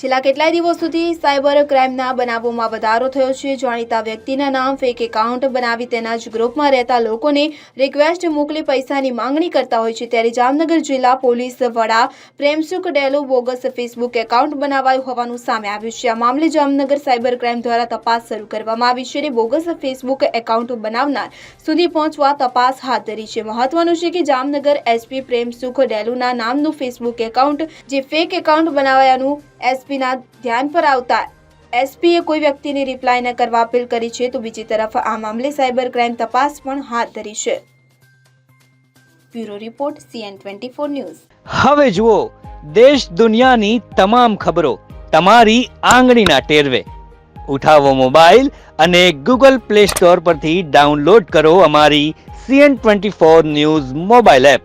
છેલ્લા કેટલાય દિવસોથી સાયબર ક્રાઇમના બનાવોમાં વધારો થયો છે. જાણીતા વ્યક્તિના નામ, ફેક એકાઉન્ટ બનાવી તેના જ ગ્રુપમાં રહેતા લોકોને રિક્વેસ્ટ મોકલી પૈસાની માંગણી કરતા હોય છે. ત્યારે જામનગર જિલ્લા પોલીસ વડા Premsukh Delu bogus Facebook account બનાવાયું હોવાનું સામે આવ્યું છે. આ મામલે જામનગર સાયબર ક્રાઇમ દ્વારા તપાસ શરૂ કરવામાં આવી છે અને બોગસ ફેસબુક એકાઉન્ટ બનાવનાર સુધી પહોંચવા તપાસ હાથ ધરી છે. મહત્વનું છે કે જામનગર એસપી પ્રેમસુખ ડેલુના નામનું ફેસબુક એકાઉન્ટ, જે ફેક એકાઉન્ટ બનાવાયાનું એસપીના ધ્યાન પર આવતા એસપીએ કોઈ વ્યક્તિને રિપ્લાય ન કરવા અપીલ કરી છે તો બીજી તરફ આ મામલે સાયબર ક્રાઇમ તપાસ પણ હાથ ધરી છે. Bureau report CN twenty four news. હવે જુઓ, દેશ દુનિયાની તમામ ખબરો તમારી આંગળીના ટેરવે. ઉઠાવો મોબાઈલ અને ગૂગલ પ્લે સ્ટોર પરથી ડાઉનલોડ કરો અમારી CN twenty four news mobile app.